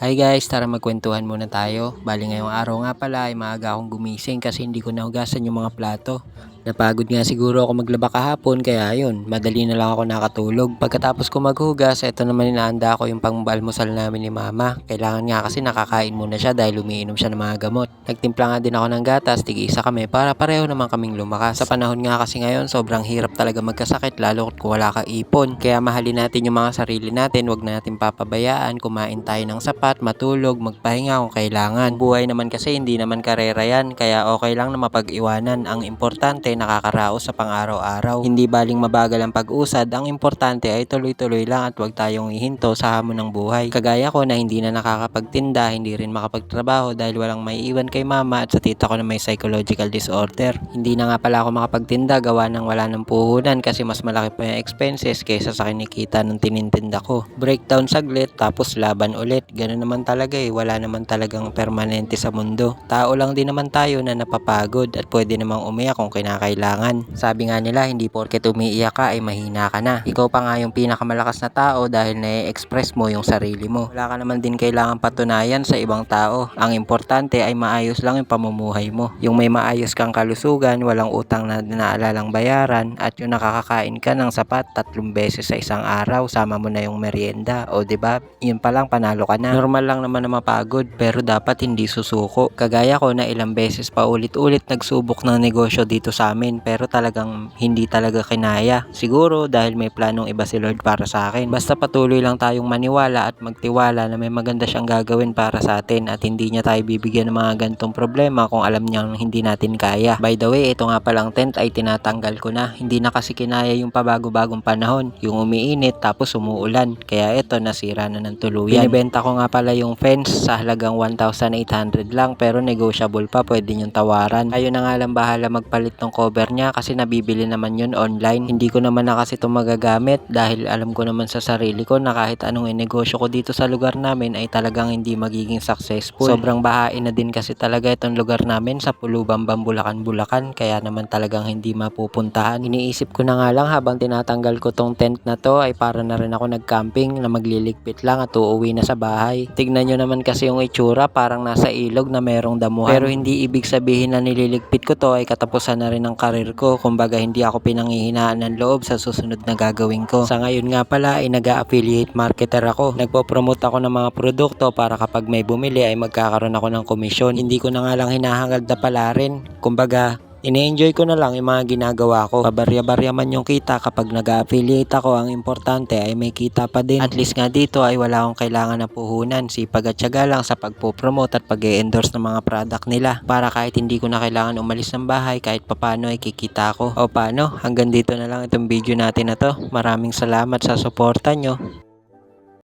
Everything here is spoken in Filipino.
Hi guys, tara magkwentuhan muna tayo. Bali ngayong araw nga pala ay maaga akong gumising kasi hindi ko nahugasan yung mga plato. Napagod nga siguro ako maglaba kahapon kaya ayun, madali na lang ako nakatulog. Pagkatapos ko maghugas, eto naman inaanda ko yung pangbalmusal namin ni mama. Kailangan nga kasi nakakain muna siya dahil umiinom siya ng mga gamot. Nagtimpla nga din ako ng gatas, tig-isa kami para pareho naman kaming lumakas. Sa panahon nga kasi ngayon, sobrang hirap talaga magkasakit lalo kung wala kang ipon. Kaya mahalin natin yung mga sarili natin, wag na natin papabayaan, kumain tayo ng sapat, matulog, magpahinga kung kailangan. Buhay naman kasi hindi naman karera yan, kaya okay lang na mapag-iwanan. Ang importante, nakakaraos sa pang-araw-araw. Hindi baling mabagal ang pag-usad, ang importante ay tuloy-tuloy lang at wag tayong ihinto sa hamon ng buhay. Kagaya ko na hindi na nakakapagtinda, hindi rin makapagtrabaho dahil walang may iwan kay mama at sa tita ko na may psychological disorder. Hindi na nga pala ako makapagtinda gawa ng wala ng puhunan kasi mas malaki pa yung expenses kaysa sa kinikita ng tinintinda ko. Breakdown saglit tapos laban ulit. Ganun naman talaga eh. Wala naman talagang permanente sa mundo. Tao lang din naman tayo na napapagod at pwede namang umiyak kung kinakailangan. Sabi nga nila, hindi porket umiiyak ka ay mahina ka na. Ikaw pa nga yung pinakamalakas na tao dahil na-express mo yung sarili mo. Wala ka naman din kailangan patunayan sa ibang tao. Ang importante ay maayos lang yung pamumuhay mo. Yung may maayos kang kalusugan, walang utang na naalalang bayaran, at yung nakakakain ka ng sapat tatlong beses sa isang araw, sama mo na yung merienda. O ba? Yun pa lang panalo ka na. Normal lang naman na mapagod, pero dapat hindi susuko. Kagaya ko na ilang beses pa ulit-ulit nagsubok ng negosyo dito sa amin, pero talagang hindi talaga kinaya. Siguro dahil may planong iba si Lord para sa akin. Basta patuloy lang tayong maniwala at magtiwala na may maganda siyang gagawin para sa atin at hindi niya tayo bibigyan ng mga gantong problema kung alam niyang hindi natin kaya. By the way, ito nga palang tent ay tinatanggal ko na. Hindi na kasi kinaya yung pabago-bagong panahon. Yung umiinit tapos umuulan. Kaya ito nasira na ng tuluyan. Binibenta ko nga pala yung fence sa halagang 1,800 lang pero negotiable pa. Pwede niyong tawaran. Ayun na nga lang bahala magpalit ng cover niya kasi nabibili naman yun online. Hindi ko naman na kasi ito magagamit dahil alam ko naman sa sarili ko na kahit anong inegosyo ko dito sa lugar namin ay talagang hindi magiging successful. Sobrang bahain na din kasi talaga itong lugar namin sa Pulubambang Bulacan Bulacan kaya naman talagang hindi mapupuntahan. Iniisip ko na nga lang habang tinatanggal ko tong tent na to ay para na rin ako nag-camping na magliligpit lang at uuwi na sa bahay. Tignan nyo naman kasi yung itsura parang nasa ilog na merong damuhan. Pero hindi ibig sabihin na nililigpit ko to ay katapusan na rin karir ko. Kumbaga hindi ako pinanghihinaan ng loob sa susunod na gagawin ko. Sa ngayon nga pala ay nag-affiliate marketer ako. Nagpo-promote ako ng mga produkto para kapag may bumili ay magkakaroon ako ng komisyon. Hindi ko na nga lang hinahangad na pala rin. Kumbaga, Ini-enjoy ko na lang yung mga ginagawa ko. Pabarya-barya man yung kita kapag nag-affiliate ako. Ang importante ay may kita pa din. At least nga dito ay wala akong kailangan na puhunan. Sipag at syaga lang sa pagpo-promote at pag endorse ng mga product nila. Para kahit hindi ko na kailangan umalis ng bahay, kahit papano ay kikita ko. O paano, hanggang dito na lang itong video natin na to. Maraming salamat sa suporta nyo.